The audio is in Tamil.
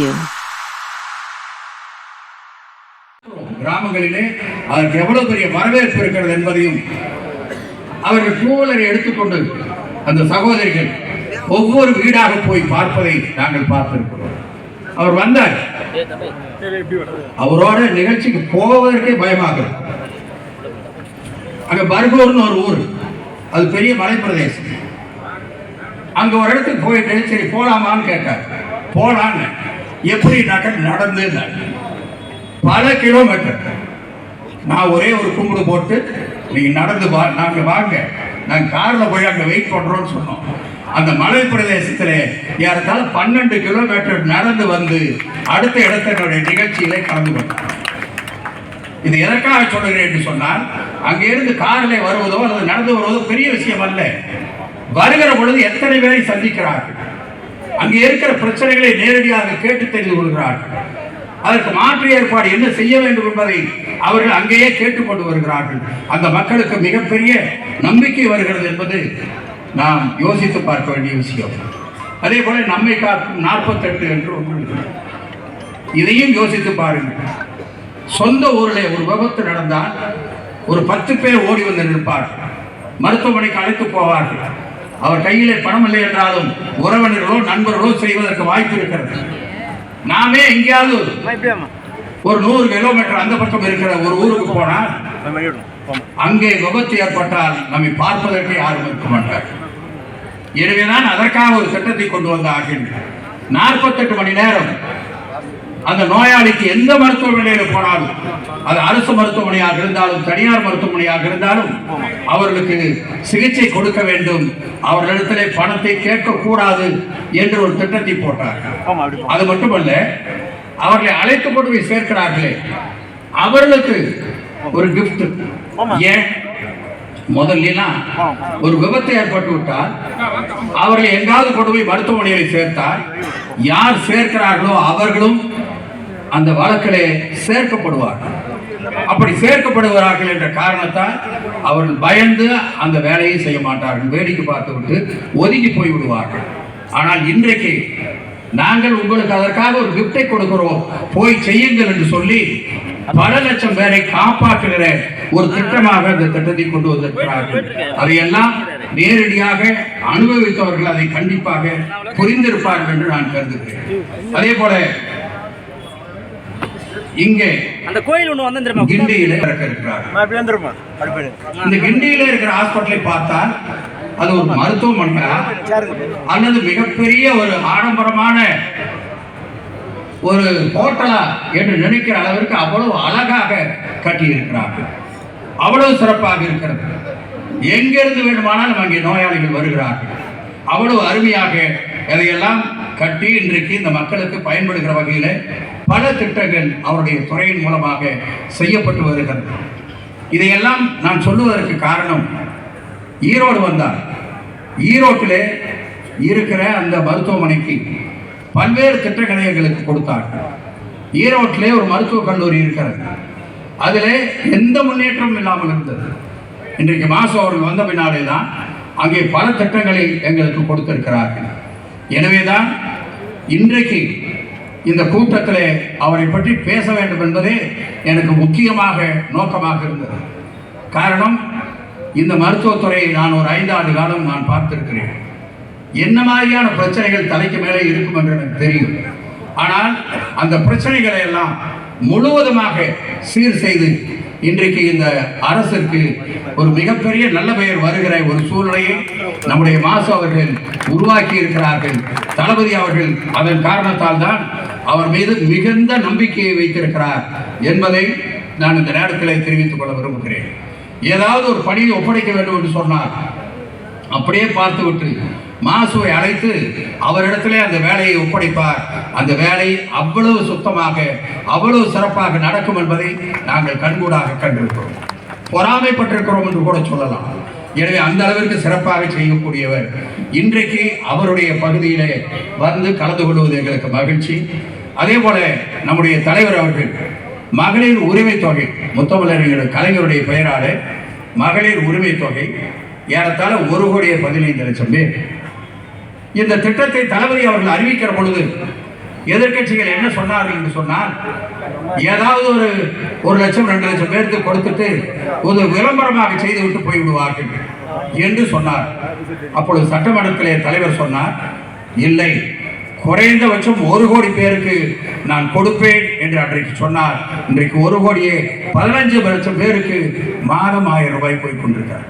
you. கிராமங்களிலே அதற்கு எவ்வளவு பெரிய வரவேற்பு இருக்கிறது என்பதையும் அவர்கள் சூழலை எடுத்துக்கொண்டு அந்த சகோதரிகள் ஒவ்வொரு வீடாக போய் பார்ப்பதை நாங்கள் பார்த்திருக்கிறோம். அவர் வந்தார். அவரோட நிகழ்ச்சிக்கு போவதற்கே பயமாக அங்க பர்கூர்னு ஒரு ஊர். அது பெரிய மலைப்பிரதேசம். அங்க ஒரு இடத்துக்கு போயிட்டு சரி போலாமான்னு கேட்டார். போலான்னு. எப்படி நடந்து பல கிலோமீட்டர் நான் ஒரே ஒரு கும்பிடு போட்டு நீங்க நடந்து வா நாங்க வாங்க. நாங்க கார்ல போய் அங்க வெயிட் பண்றோம்னு சொன்னோம். அந்த மலை பிரதேசத்துல ஏறத்தாழ பன்னெண்டு கிலோமீட்டர் நடந்து வந்து அடுத்த இடத்தினுடைய நிகழ்ச்சியிலே கலந்து கொண்டார். இது எதற்காக சொல்லுகிறேன் என்று சொன்னால் அங்கிருந்து காரில் வருவதோ அல்லது நடந்து வருவதோ பெரிய விஷயம் அல்ல. வருகிற பொழுது எத்தனை பேரை சந்திக்கிறார்கள்? அங்கே இருக்கிற பிரச்சனைகளை நேரடியாக கேட்டு தெரிந்து கொள்கிறார்கள் அதற்கு மாற்று ஏற்பாடு என்ன செய்ய வேண்டும் என்பதை அவர்கள் அங்கேயே கேட்டுக்கொண்டு வருகிறார்கள். அந்த மக்களுக்கு மிகப்பெரிய நம்பிக்கை வருகிறது என்பது நாம் யோசித்து பார்க்க வேண்டிய விஷயம். அதே போல நம்மை காக்கும் நாற்பத்தெட்டு என்று ஒன்று இதையும் யோசித்து பாருங்கள். சொந்த ஊரில் ஒரு விபத்து நடந்தால் ஒரு பத்து பேர் ஓடி வந்து நிற்பார்கள். மருத்துவமனைக்கு அழைத்து போவார்கள். அவர் கையிலே பணம் இல்லை என்றாலும் உறவினர்களோ நண்பர்களோ செய்வதற்கு வாய்ப்பு இருக்கிறது. நாமே எங்கேயாவது ஒரு நூறு கிலோமீட்டர் அந்த பக்கம் இருக்கிற ஒரு ஊருக்கு போனால் அங்கே விபத்து ஏற்பட்டால் நம்மை பார்ப்பதற்கு யாரும் இருக்க மாட்டார். எனவேதான் அதற்காக ஒரு திட்டத்தை கொண்டு வந்தார்கள். நாற்பத்தெட்டு மணி நேரம் அந்த நோயாளிக்கு எந்த மருத்துவமனையில் போனாலும் அது அரசு மருத்துவமனையாக இருந்தாலும் தனியார் மருத்துவமனையாக இருந்தாலும் அவர்களுக்கு சிகிச்சை கொடுக்க வேண்டும். அவர்களிடத்திலே பணத்தை கேட்கக்கூடாது என்று ஒரு திட்டத்தை போட்டார் அது மட்டுமல்ல அவர்களை அழைத்து கொண்டு போய் சேர்க்கிறார்களே. அவர்களுக்கு ஒரு gift. ஏன்? முதல்லாம் ஒரு விபத்து ஏற்பட்டு விட்டால் அவர்களை எங்காவது கொண்டு போய் மருத்துவமனையில் சேர்த்தால் யார் சேர்க்கிறார்களோ அவர்களும் அந்த வழக்கிலே சேர்க்கப்படுவார்கள் அப்படி சேர்க்கப்படுகிறார்கள் என்ற காரணத்தால் அவர்கள் பயந்து அந்த வேலையை செய்ய மாட்டார்கள். வேடிக்கை பார்த்து விட்டு ஒதுங்கி போய் விடுவார்கள். ஆனால் இன்றைக்கு நாங்கள் உங்களுக்கு அதற்காக ஒரு கிஃப்டை கொடுக்கிறோம். போய் செய்யுங்கள் என்று சொல்லி பல லட்சம் பேரை காப்பாற்றுகிற ஒரு திட்டமாக அந்த திட்டத்தை கொண்டு வந்திருக்கிறார்கள். அதையெல்லாம் நேரடியாக அனுபவித்தவர்கள் அதை கண்டிப்பாக புரிந்திருப்பார்கள் என்று நான் கருதுகிறேன். அதே போல இங்கே அந்த கோயில் ஒண்ணு வந்து தெரியுமா? கிண்டியில இந்த கிண்டியில இருக்கிற ஹாஸ்பிட்டலை பார்த்தால் அது ஒரு மருத்துவமனையா? அல்லது மிகப்பெரிய ஒரு ஆடம்பரமான ஒரு ஹோட்டலா என்று நினைக்கிற அளவிற்கு அவ்வளவு அழகாக கட்டி இருக்கிறார்கள் அவ்வளவு சிறப்பாக இருக்கிறது. எங்கிருந்து வேண்டுமானாலும் அங்கே நோயாளிகள் வருகிறார்கள். அவ்வளவு அருமையாக இதையெல்லாம் கட்டி இன்றைக்கு இந்த மக்களுக்கு பயன்படுகிற வகையில் பல திட்டங்கள் அவருடைய துறையின் மூலமாக செய்யப்பட்டு வருகிறது. இதையெல்லாம் நான் சொல்லுவதற்கு காரணம் ஈரோடு வந்தார். ஈரோட்டில் இருக்கிற அந்த மருத்துவமனைக்கு பல்வேறு திட்டங்களை எங்களுக்கு கொடுத்தார். ஈரோட்டிலே ஒரு மருத்துவக் கல்லூரி இருக்கிறது. அதில் எந்த முன்னேற்றமும் இல்லாமல் இருந்தது. இன்றைக்கு மாசு அவர்கள் வந்த பின்னாலே தான் அங்கே பல திட்டங்களை எங்களுக்கு கொடுத்திருக்கிறார்கள். எனவேதான் இன்றைக்கு இந்த கூட்டத்தில் அவரை பற்றி பேச வேண்டும் என்பதே எனக்கு முக்கியமாக நோக்கமாக இருந்தது. காரணம் இந்த மருத்துவத்துறையை நான் ஒரு ஐந்தாண்டு காலம் நான் பார்த்திருக்கிறேன். என்ன மாதிரியான பிரச்சனைகள் தலைக்கு மேலே இருக்கும் என்று எனக்கு தெரியும். ஆனால் அந்த பிரச்சனைகளை எல்லாம் முழுவதுமாக சீர் செய்து இன்றைக்கு இந்த அரசுக்கு ஒரு மிகப்பெரிய நல்ல பெயர் வருகிற ஒரு சூழ்நிலையை நம்முடைய மாசு அவர்கள் உருவாக்கி இருக்கிறார்கள். தளபதி அவர்கள் அதன் காரணத்தால் தான் அவர் மீது மிகுந்த நம்பிக்கையை வைத்திருக்கிறார் என்பதை நான் இந்த நேரத்தில் தெரிவித்துக் கொள்ள விரும்புகிறேன். ஏதாவது ஒரு பணியை ஒப்படைக்க வேண்டும் என்று சொன்னார் அப்படியே பார்த்துவிட்டு மாசுவை அழைத்து அவரிடத்திலே அந்த வேலையை ஒப்படைப்பார். அந்த வேலை அவ்வளவு சுத்தமாக அவ்வளவு சிறப்பாக நடக்கும் என்பதை நாங்கள் கண்கூடாக கண்டிருக்கிறோம். பொறாமைப்பட்டிருக்கிறோம் என்று கூட சொல்லலாம். எனவே அந்த அளவிற்கு சிறப்பாக செய்யக்கூடியவர். இன்றைக்கு அவருடைய பகுதியிலே வந்து கலந்து கொள்வது எங்களுக்கு மகிழ்ச்சி. அதே போல நம்முடைய தலைவர் அவர்கள் மகளிர் உரிமை தொகை முத்தமிழறிஞர் கலைஞருடைய பெயராலே மகளிர் உரிமை தொகை ஏறத்தாழ ஒரு கோடியே பதினைந்து லட்சம் பேர். இந்த திட்டத்தை தளபதி அவர்கள் அறிவிக்கிற பொழுது எதிர்க்கட்சிகள் என்ன சொன்னார்கள் என்று சொன்னால் ஏதாவது ஒரு ஒரு லட்சம் ரெண்டு லட்சம் பேருக்கு கொடுத்துட்டு ஒரு விளம்பரமாக செய்து விட்டு போய்விடுவார்கள் என்று சொன்னார். அப்பொழுது சட்டமன்றத்திலே தலைவர் சொன்னார் இல்லை குறைந்தபட்சம் ஒரு கோடி பேருக்கு நான் கொடுப்பேன் என்று அன்றைக்கு சொன்னார். இன்றைக்கு ஒரு கோடியே பதினஞ்சு லட்சம் பேருக்கு மாதம் ஆயிரம் ரூபாய் போய் கொண்டிருக்கிறார்